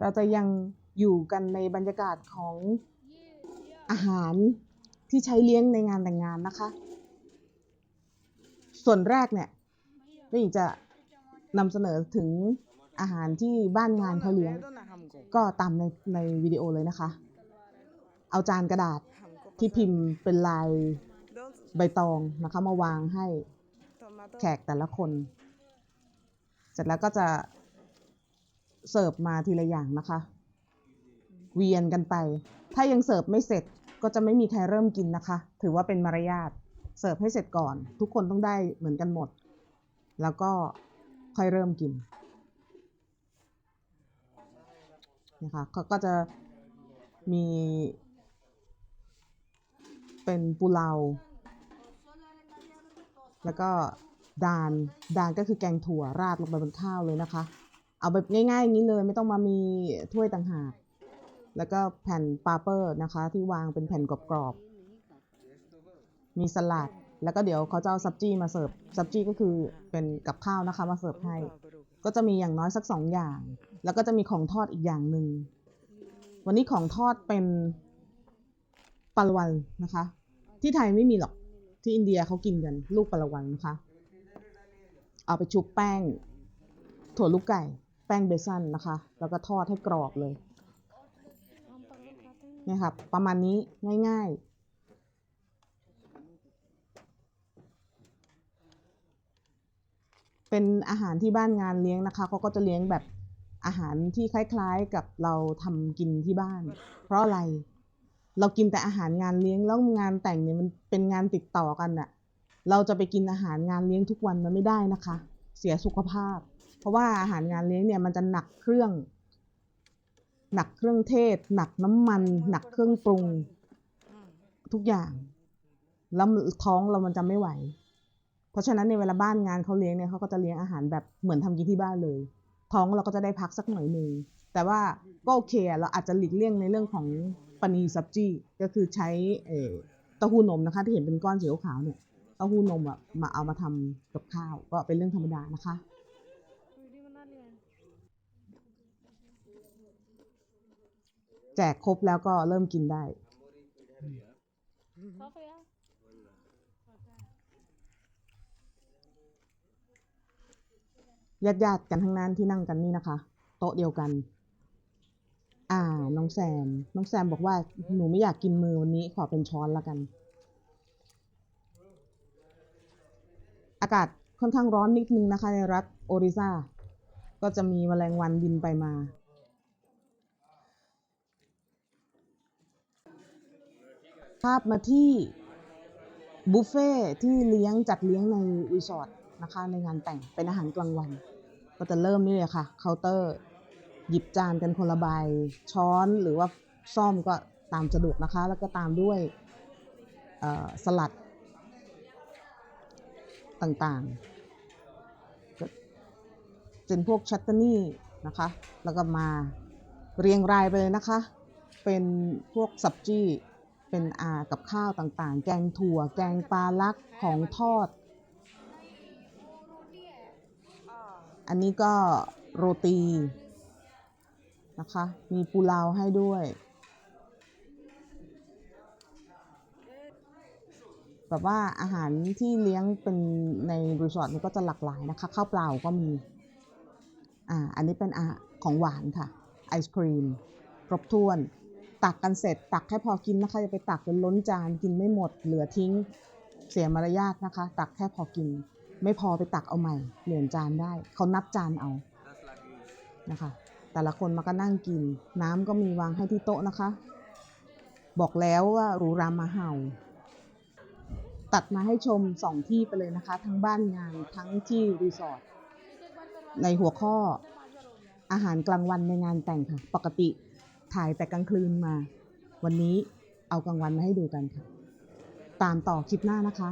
เราจะยังอยู่กันในบรรยากาศของอาหารที่ใช้เลี้ยงในงานแต่งงานนะคะ ส่วนแรกเนี่ยก็อยาจะนำเสนอถึงอาหารที่บ้านงานเขาเลี้ยง ก็ตามในในวิดีโอเลยนะคะ เอาจานกระดาษที่พิมพ์เป็นลายใบตองนะคะมาวางให้แขกแต่ละคน เสร็จแล้วก็จะ เสิร์ฟมาทีละอย่างนะคะ เวียนกันไป ถ้ายังเสิร์ฟไม่เสร็จก็จะไม่มีใครเริ่มกินนะคะ ถือว่าเป็นมารยาทเสิร์ฟให้เสร็จก่อน ทุกคนต้องได้เหมือนกันหมด แล้วก็ค่อยเริ่มกินนะคะเขาก็จะมี เป็นปูเลาแล้วก็ดาน ดานก็คือแกงถั่วราดลงไปบนข้าวเลยนะคะ เอาแบบง่ายๆอย่างนี้เลย ไม่ต้องมามีถ้วยต่างหาก แล้วก็แผ่นปาเปอร์นะคะ ที่วางเป็นแผ่นกรอบๆ มีสลัด แล้วก็เดี๋ยวเขาจะเอาซับจี้มาเสิร์ฟ ซับจี้ก็คือเป็นกับข้าวนะคะมาเสิร์ฟให้ ก็จะมีอย่างน้อยสักสองอย่าง แล้วก็จะมีของทอดอีกอย่างหนึ่ง วันนี้ของทอดเป็นปลาละวันนะคะ ที่ไทยไม่มีหรอก ที่อินเดียเขากินกันลูกปลาละวันนะคะ เอาไปชุบแป้งถั่วลูกไก่ แป้งเบซันนะคะ แล้วก็ทอดให้กรอบเลยเนี่ยครับประมาณนี้ง่ายๆ เป็นอาหารที่บ้านงานเลี้ยงนะคะเขาก็จะเลี้ยงแบบอาหารที่คล้ายๆกับเราทำกินที่บ้าน เพราะอะไร เรากินแต่อาหารงานเลี้ยงแล้วงานแต่งเนี่ยมันเป็นงานติดต่อกันน่ะเราจะไปกินอาหารงานเลี้ยงทุกวันมันไม่ได้นะคะ เสียสุขภาพ เพราะว่าอาหารงานเลี้ยงเนี่ยมันจะหนักเครื่อง หนักเครื่องเทศ หนักน้ำมัน หนักเครื่องปรุง ทุกอย่าง แล้วท้องเรามันจะไม่ไหว เพราะฉะนั้นในเวลาบ้านงานเขาเลี้ยงเนี่ยเขาก็จะเลี้ยงอาหารแบบเหมือนทำกินที่บ้านเลย ท้องเราก็จะได้พักสักหน่อยหนึ่งแต่ว่าก็โอเคเราอาจจะหลีกเลี่ยงในเรื่องของปนีซับจี้ก็คือใช้เอ่อเต้าหู้นมนะคะ ที่เห็นเป็นก้อนสีขาวเนี่ยเต้าหู้นมอะมาเอามาทำกับข้าวก็เป็นเรื่องธรรมดานะคะ แจกครบแล้วก็เริ่มกินได้ ญาติญาติๆกันทั้งนั้นที่นั่งกันนี่นะคะ โต๊ะเดียวกัน อ่า น้องแซม น้องแซมบอกว่าหนูไม่อยากกินมือวันนี้ขอเป็นช้อนละกัน อากาศค่อนข้างร้อนนิดนึงนะคะ ในรัฐโอริซาก็จะมีแมลงวันบินไปมา ภาพมาที่บุฟเฟ่ที่เลี้ยงจัดเลี้ยงในรีสอร์ทนะคะในงานแต่งเป็นอาหารกลางวัน ก็จะเริ่มนี่เลยค่ะเคาน์เตอร์ หยิบจานกันคนละใบช้อนหรือว่าซ่อมก็ตามสะดวกนะคะ แล้วก็ตามด้วยสลัดต่างๆเป็นพวกชัตเตอร์นี่นะคะ แล้วก็มาเรียงรายไปเลยนะคะ เป็นพวกสับจี้ เป็นอากับข้าวต่างๆ แกงถั่ว แกงปลาลักของทอด อันนี้ก็โรตีนะคะ มีปูลาวให้ด้วย แบบว่าอาหารที่เลี้ยงเป็นในรีสอร์ทนี่ก็จะหลากหลายนะคะ ข้าวเปล่าก็มี อ่า อันนี้เป็นอาของหวานค่ะ ไอศครีม ครบถ้วน ตักกันเสร็จ ตักแค่พอกินนะคะอย่าไปตักจนล้นจานกินไม่หมดเหลือทิ้งเสียมารยาทนะคะ ตักแค่พอกิน ไม่พอไปตักเอาใหม่เปลี่ยนจานได้เขานับจานเอานะคะ แต่ละคนมาก็นั่งกิน น้ำก็มีวางให้ที่โต๊ะนะคะ บอกแล้วว่าหรูรามาเห่า ตัดมาให้ชมสองที่ไปเลยนะคะ ทั้งบ้านงานทั้งที่รีสอร์ทในหัวข้ออาหารกลางวันในงานแต่งค่ะ ปกติ ถ่ายแต่กลางคืนมา วันนี้เอากลางวันมาให้ดูกันค่ะ ตามต่อคลิปหน้านะคะ